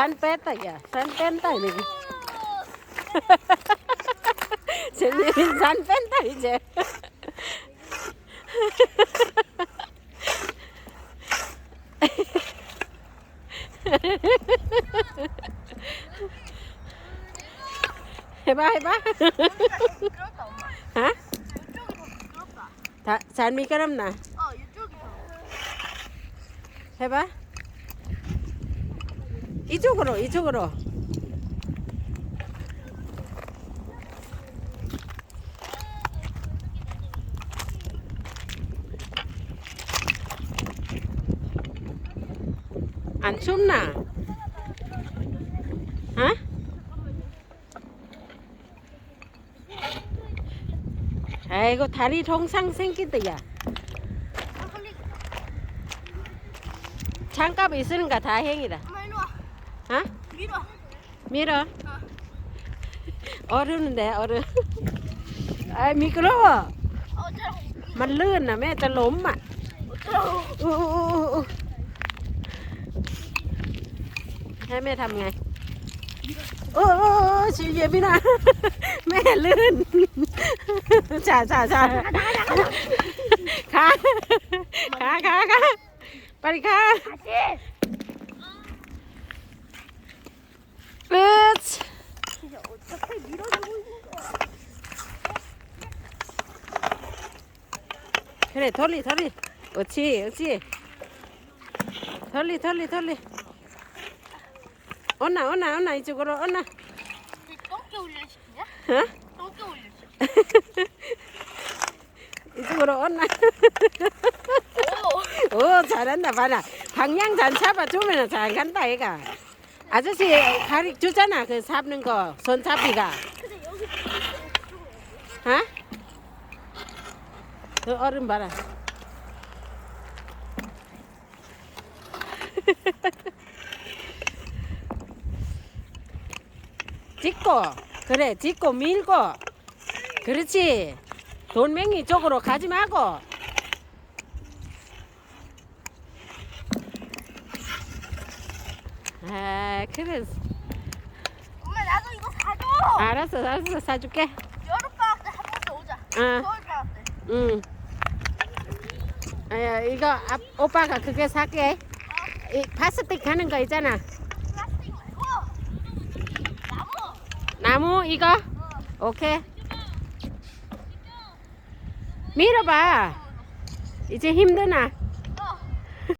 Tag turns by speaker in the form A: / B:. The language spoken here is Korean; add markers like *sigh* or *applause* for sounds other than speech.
A: 산 뺐다, 야. 산 뺀다, 이제. 재민이 산 뺀다, 이제. 해봐, 해봐.
B: 미끄럽다 엄마.
A: 어?
B: 이쪽이 더 미끄럽다.
A: 다, 잘 미끄럽나?
B: 어 이쪽이 더.
A: 해봐. 이쪽으로, 이쪽으로. 안 춥나? 어? 아이고 다리 동상 생기다
B: 야아 흘리겠다.
A: 장갑 있으니까 다행이다
B: 엄마 일로 와.
A: 어?
B: 밀어.
A: 밀어 어른인데 어른 아 미끄러워
B: เออเจ้า
A: มันลื่นนะแม่จะล้มอ่ะ
B: เจ้า
A: อู้อู้อู้อู้ให้แม่ทำไงโอ้โอ้โอ้ชีเยพี่นะ แม่ลื่น จ่าจ่าจ่าขาขาขาขาไปดิขา
B: 다시. 끝. 어떻게 밀어주고 있는 거야?
A: 그래 돌리 돌리. 옳지 옳지. 돌리 돌리 돌리. 온나, 온나, 온나 이쪽으로 온나.
B: 똥개 올려시키냐?
A: 어?
B: 똥개 올려. *laughs*
A: 이쪽으로 온나. *laughs*
B: 오
A: 잘한다 봐라. 방향 잘 잡아주면 잘 간다 애가. 아저씨 가리 주잖아 그 잡는 거 손잡이가. 어? 그 얼음 봐라. *laughs* 짚고 그래 짚고 밀고. 그렇지. 돌멩이 쪽으로 가지 말고 아 그래
B: 엄마 나도 이거 사줘.
A: 알았어 알았어 사줄게
B: 여름 방학 때 한 번 더 오자.
A: 응.
B: 겨울 방학 때.
A: 응. 아, 이거 앞, 오빠가 그게 살게. 이 파스틱 하는 거 있잖아.
B: 플라스틱 말고 나무.
A: 나무 이거. 오케이. 밀어봐. 이제 힘드나?